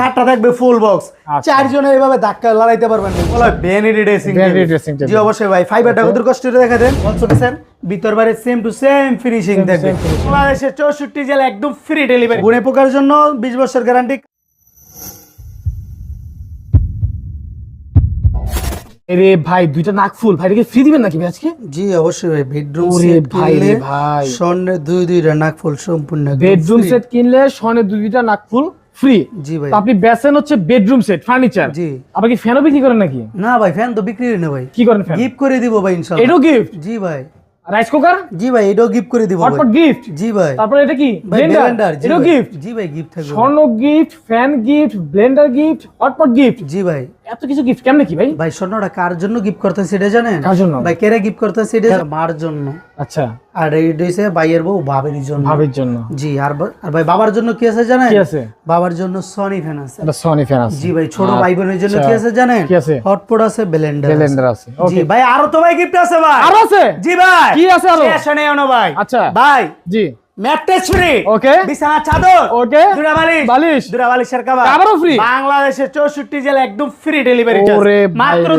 খাটটা থাকবে full box আচ্ছা। চারজনে এইভাবে ধাক্কা লড়াইতে পারবেন না। বলা ভ্যানিটি ড্রেসিং Vanity dressing জি অবশ্যই ভাই। ফাইবারটা কত কষ্ট করে দেখা দেন অলসো স্যার ভিতর বাইরে সেম টু সেম ফিনিশিং থাকবে. বাংলাদেশের চৌষট্টি জেলা একদম ফ্রি ডেলিভারি গুণে পোকার জন্য বিশ বছর গ্যারান্টি আরে ভাই দুইটা নাক ফুল ভাই ফ্রি দিবেন নাকি ভাই আজকে? জি অবশ্যই ভাই। বেডরুম সেট ভাই রে কিনলে ভাই। স্বর্ণের দুই দুইটা নাক ফুল সম্পূর্ণ বেডরুম সেট কিনলে সনে দুইটা নাক ফুল ফ্রি জি ভাই। আপনি বেচেন হচ্ছে বেডরুম সেট ফার্নিচার জি। আপনি কি ফ্যানও বিক্রি করেন নাকি? না ভাই ফ্যান তো বিক্রি না ভাই। কি করেন ফ্যান গিফট করে দিব ভাই ইনশাআল্লাহ এটাও গিফট জি ভাই। রাইস কুকার জি ভাই এটাও গিফট করে দিব হটপট গিফট জি ভাই। তারপরে এটা কি? ব্লেন্ডার এটাও গিফট জি ভাই গিফট থাকবে স্বর্ণ gift fan gift blender gift hotpot gift জি ভাই। এত কিছু গিফট কেমনে কি ভাই? ভাই স্বর্ণটা কার জন্য গিফট করতেছে এটা জানেন? কার জন্য? ভাই কেরে গিফট করতেছে এটা মার জন্য। আচ্ছা। আর এইটা হইছে ভাইয়ের বউ ভাবের জন্য। ভাবের জন্য। জি আর আর ভাই বাবার জন্য কি আছে জানেন? কি আছে? বাবার জন্য সনি ফ্যান আছে। এটা সনি ফ্যান আছে। জি ভাই ছোট ভাই বোনের জন্য আচ্ছা। কি আছে জানেন? কি আছে? হটপট আছে ব্লেন্ডার ব্লেন্ডার আছে। জি ভাই আরও তো ভাই গিফট আছে ভাই। আরও আছে? জি ভাই। কি আছে আরও? শেষ নেই ভাই। আচ্ছা। ভাই। জি। Mattress free okay. বিছানা চাদর ওকে। দুরা বালিশ। বালিশ দুরা বালিশের কভার কভারও ফ্রি বাংলাদেশের 64 জেলা একদম ফ্রি ডেলিভারি মাত্র রে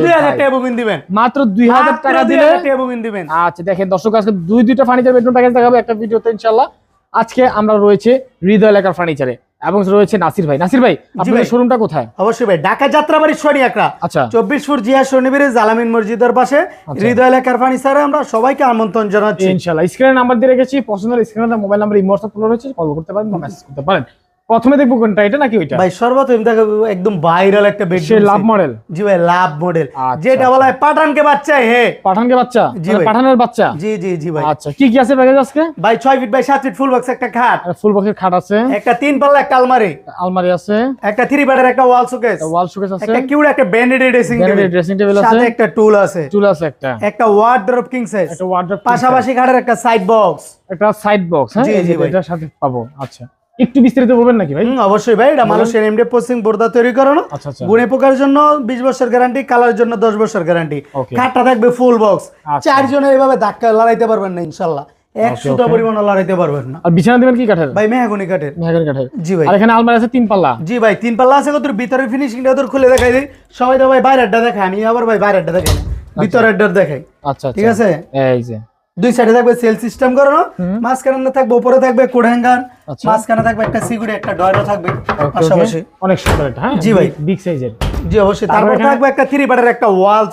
2000 ভাই। টাকা বুকিং দিবেন। মাত্র দুই হাজার মাত্র টাকা দিলে টাকা বুকিং দিবেন। আচ্ছা দেখেন দর্শক আজকে দুই দুইটা ফার্নিচার বেডরুম প্যাকেজ দেখাবো একটা ভিডিওতে ইনশাআল্লাহ। আজকে আমরা রয়েছে হৃদয় এলাকার ফার্নিচারে এবং রয়েছে নাসির ভাই। নাসির ভাই আপনাদের ভাই। শোরুমটা কোথায়? অবশ্যই ভাই ঢাকা যাত্রাবাড়ি একরা আচ্ছা। চব্বিশ ফুট জিয়া শনিবারে জালামিন মসজিদের পাশে হৃদয় এলাকার ফার্নিচারে আমরা সবাইকে আমন্ত্রণ জানাচ্ছি। ইনশাল্লাহ স্ক্রিনে নাম্বার দিয়ে রেখেছি পছন্দের স্ক্রিনে মোবাইল নাম্বার ইমোয়াটসঅ্যাপ খোলা রয়েছে কল করতে পারেন বা মেসেজ করতে পারেন। প্রথমে দেখব কোনটা এটা নাকি ওইটা? ভাই সর্বপ্রথম দেখাবো একদম ভাইরাল একটা বেড সে লাভ মডেল জি ভাই লাভ মডেল আচ্ছা, যেটা বলা হয় পাঠানকে বাচ্চা হে। পাঠানকে বাচ্চা? জি মানে পাঠানের বাচ্চা? জি জি জি ভাই। আচ্ছা কি কি আছে প্যাকেজ আজকে? ভাই ছয় ফিট বাই সাত ফিট ফুল বক্স একটা খাট। ফুল বক্সের খাট আছে। একটা তিন পাল্লা একটা আলমারি। আলমারি আছে। একটা থ্রি বেডের একটা ওয়াল শোকেস ওয়াল শোকেস আছে। একটা কিউট একটা branded dressing table dressing table আছে। সাথে একটা টুল আছে। চুল আছে একটা। একটা ওয়ার্ডরোব কিং সাইজ একটা ওয়ার্ড্রপ পাশাপাশি খাটের একটা সাইড বক্স একটা সাইড বক্স হ্যাঁ? জি, জি ভাই। এটার সাথে পাবো আচ্ছা। একটু বিস্তারিত বলবেন নাকি ভাই? অবশ্যই ভাই এটা মানুষের এমডি পোস্টিং বোর্ডা তৈরি করানো। আচ্ছা আচ্ছা। গুণে পোকার জন্য বিশ বছর গ্যারান্টি কালারের জন্য দশ বছর গ্যারান্টি. খাটটা থাকবে ফুল বক্স আচ্ছা। চারজনে এইভাবে ধাক্কা লড়াইতে পারবেন না ইনশাল্লাহ। একশোটা পরিমাণ লড়াইতে পারবেন না। আর বিছানা দিবেন কি কাঠের? ভাই মেহাগুনি কাঠের। কাঠের। জি ভাই। আর এখানে আলমারি আছে তিন পাল্লা। জি ভাই তিন পাল্লা আছে তোর ভিতরের ফিনিশিংটা তোর খুলে দেখাই দিই। সবাই তো ভাই বাইরেরটা দেখায় আমি আবার ভাই বাইরেরটা দেখাই ভিতরেরটা দেখাই। আচ্ছা ঠিক আচ্ছা আছে? এই যে। দুই সাইডে থাকবে সেল সিস্টেম করানো মাঝখানে থাকবে উপরে থাকবে কোড হ্যাঙ্গার আচ্ছা। মাঝখানে থাকবে একটা সিকিউরিটি একটা ডয়ারও থাকবে. পাশাপাশি অনেক সুন্দর এটা হ্যাঁ জি ভাই। বিগ সাইজের জি অবশ্যই। তারপর থাকবে একটা থ্রি বারের একটা ওয়াল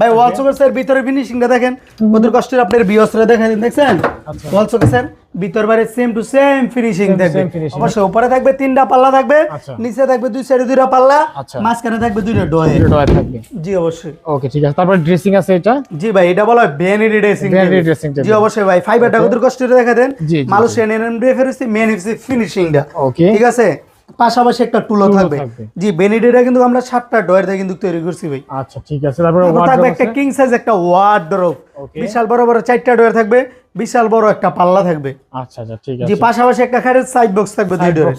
ভাই ওয়াল ভিতরে ফিনিশিংটা দেখেন। কত কষ্টের আপনার বিয়সরা দেখেন দেখছেন। ওয়াল শোকেসের ভিতর বাইরে সেম টু সেম ফিনিশিং থাকবে উপরে থাকবে তিনটা পাল্লা থাকবে আচ্ছা। নিচে থাকবে দুই সাইডে দুইটা পাল্লা আচ্ছা। মাঝখানে থাকবে দুইটা ডয়ে ডয়ার থাকবে। জি অবশ্যই। ওকে ঠিক আছে। তারপর ড্রেসিং আছে এটা? জি ভাই এটা বলা হয় ভ্যানিটি ড্রেসিং dressing table। জি অবশ্যই ভাই ফাইবারটা কত কষ্টের দেখা দেন? মালয়েশিয়ান মেন হচ্ছে ফিনিশিংটা ওকে ঠিক আছে? পাশাপাশি একটা টুলো টুলও থাকবে। জি বেনিডিটা কিন্তু আমরা সাতটা ডয়ের দিয়ে কিন্তু তৈরি করছি ভাই। আচ্ছা ঠিক আছে তারপর একটা কিং সাইজ একটা ওয়ার্ডরোব. বিশাল বড় বড় চারটা ডয়ার থাকবে বিশাল বড় একটা পাল্লা থাকবে। আচ্ছা আচ্ছা ঠিক আছে। জি পাশাপাশি একটা খাটের সাইড বক্স থাকবে দুই ডয়ারে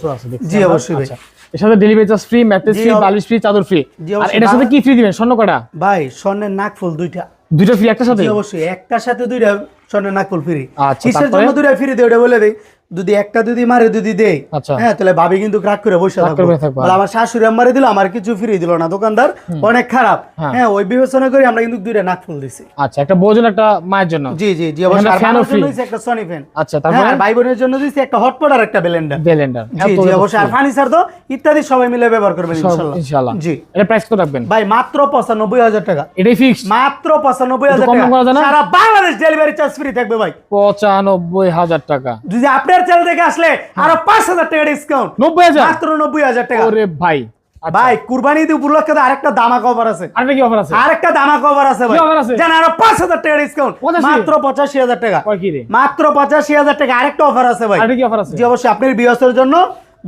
জি অবশ্যই ভাই। আচ্ছা। এর সাথে delivery charge free mattress free বালিশ ফ্রি চাদর ফ্রি আর। এটার সাথে কি ফ্রি দিবেন? স্বর্ণ কটা? ভাই স্বর্ণের নাক ফুল দুইটা। দুইটা ফ্রি একটা সাথে? জি অবশ্যই। একটার সাথে দুইটা স্বর্ণের ফ্রি। আচ্ছা, কিসের জন্য দুইটা ফ্রি দেয় ওটা বলে দেই। যদি একটা যদি মারে যদি দেই আচ্ছা। হ্যাঁ তাহলে ভাবি কিন্তু রাগ করে বসে থাকব। বলে আমার শাশুড়ি আমারে দিল আমার কিছু ফ্রি দিল না। দোকানদার অনেক খারাপ। হ্যাঁ। হ্যাঁ ওই বিবেচনা করে আমরা কিন্তু দুইটা নাক ফুল দিছি। আচ্ছা একটা একটা মায়ের জন্য। জি জি জি অবশ্যই। জন্য দিছি একটা সনি ফ্যান আচ্ছা তারপরে? হ্যাঁ ভাই বোনের জন্য দিছি একটা হটপট আর একটা ব্লেন্ডার বেলেন্ডার জি জি অবশ্যই। আর ফার্নিচার তো ইত্যাদি সবাই মিলে ব্যবহার করবেন ইনশাআল্লাহ ইনশাআল্লাহ জি। এটা প্রাইস কত রাখবেন? ভাই মাত্র পঁচানব্বই হাজার টাকা। এটাই ফিক্সড মাত্র পঁচানব্বই হাজার একটু কম টাকা? সারা বাংলাদেশ ডেলিভারি চার্জ ফ্রি থাকবে ভাই। পঁচানব্বই হাজার টাকা। যদি আপনার চ্যানেল থেকে আসলে আরও পাঁচ হাজার টাকা ডিসকাউন্ট নব্বই হাজার? মাত্র নব্বই হাজার টাকা। ওরে ভাই আচ্ছা, ভাই কুরবানি ঈদ উপলক্ষে আরেকটা দামা কভার আছে। আরেকটা কি অফার আছে? আরেকটা দামা কভার আছে ভাই। কি offer আছে? জান আরও পাঁচ হাজার টাকা ডিসকাউন্ট মাত্র পঁচাশি হাজার টাকা। কয় কি রে? মাত্র পঁচাশি হাজার টাকা। আরেকটা অফার আছে ভাই। আরেকটা কি অফার আছে? জি অবশ্যই আপনার বিয়সের জন্য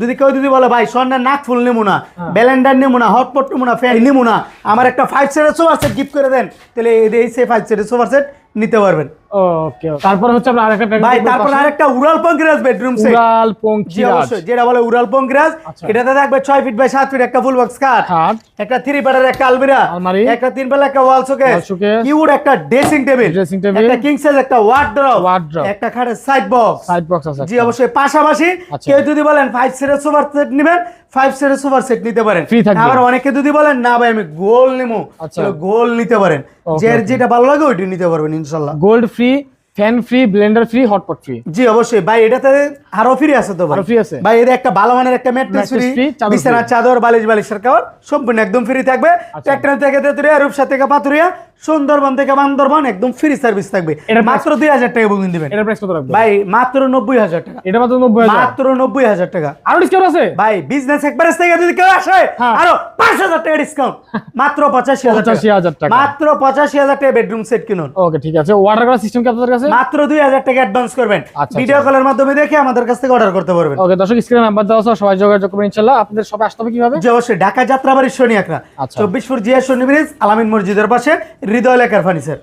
যদি কেউ যদি বলে ভাই স্বর্ণের নাক ফুল নেব না হ্যাঁ। ব্যালেন্ডার নেব না হটপট নেব না ফ্যান নেব না আমার একটা ফাইভ সেটের সোফার সেট গিফট করে দেন। তাহলে এই এই সে ফাইভ সেটের সোফার সেট নিতে পারবেন। ওকে তারপরে হচ্ছে আপনার আরেকটা ভাই তারপর আরেকটা উড়াল পঙ্কিরাজ বেডরুম সেট উড়াল পঙ্কিরাজ। যেটা বলে উড়াল পঙ্কিরাজ আচ্ছা। এটাতে থাকবে ছয় ফিট বাই সাত ফিট একটা ফুল বক্স কাঠ খাট একটা থ্রি একটা আলমিরা। আলমারি। একটা তিন বেলা একটা ওয়াল শোকেস Wall একটা ড্রেসিং টেবিল। একটা কিং সাইজ একটা ওয়ার্ড্রপ। একটা খাটের সাইড বক্স সাইড বক্স আছে জি অবশ্যই পাশাপাশি আচ্ছা। কেউ যদি বলেন ফাইভ সিটের সোফার সেট নেবেন ফাইভ সিটের সোফার সেট নিতে পারেন। আবার অনেকে যদি বলেন না ভাই আমি গোল নিবো। আচ্ছা। গোল নিতে পারেন। যে যেটা ভালো লাগে ওইটা নিতে পারবেন ইনশাল্লাহ gold free fan free blender free hotpot free জি অবশ্যই। ভাই এটাতে আরও ফ্রি আছে তো ভাই। free আছে? ভাই এদের একটা ভালো মানের একটা ম্যাট্রেস ফ্রি চাদর বিছানার চাদর বালিশ বালিশের সম্পূর্ণ একদম ফ্রি থাকবে। আচ্ছা। ট্রাক্টর থেকে তেতুরিয়া রূপসা থেকে পাতুরিয়া সুন্দরবন থেকে বান্দরবন একদম ফ্রি সার্ভিস থাকবে। মাত্র দুই হাজার টাকা বুকিং দিবেন। এটার প্রাইস কত রাখবে ভাই মাত্র নব্বই হাজার টাকা। এটা মাত্র মাত্র নব্বই হাজার টাকা। আরও ডিসকাউন্ট আছে? ভাই বিজনেস একবারেজ থেকে যদি কেউ আসে হ্যাঁ। আরও পাঁচ হাজার টাকা ডিসকাউন্ট মাত্র পঁচাশি হাজার টাকা। 85,000 টাকা। মাত্র পঁচাশি হাজার টাকা বেডরুম সেট কিনুন। ওকে ঠিক আছে। অর্ডার করার সিস্টেম কি আপনাদের কাছে? মাত্র দুই হাজার টাকা অ্যাডভান্স করবেন। আচ্ছা, ভিডিও কলের মাধ্যমে দেখে আমাদের কাছ থেকে অর্ডার করতে পারবেন। ওকে দর্শক স্ক্রিনে নাম্বার দেওয়া আছে সবাই যোগাযোগ করবেন ইনশাআল্লাহ। আপনাদের সবাই আসতে হবে কীভাবে? যে অবশ্যই। ঢাকা যাত্রাবাড়ির শনি একরা আচ্ছা। চব্বিশ ফুট জিয়া শনি ব্রিজ আলামিন মসজিদের পাশে হৃদয় লেখার ফার্নিচার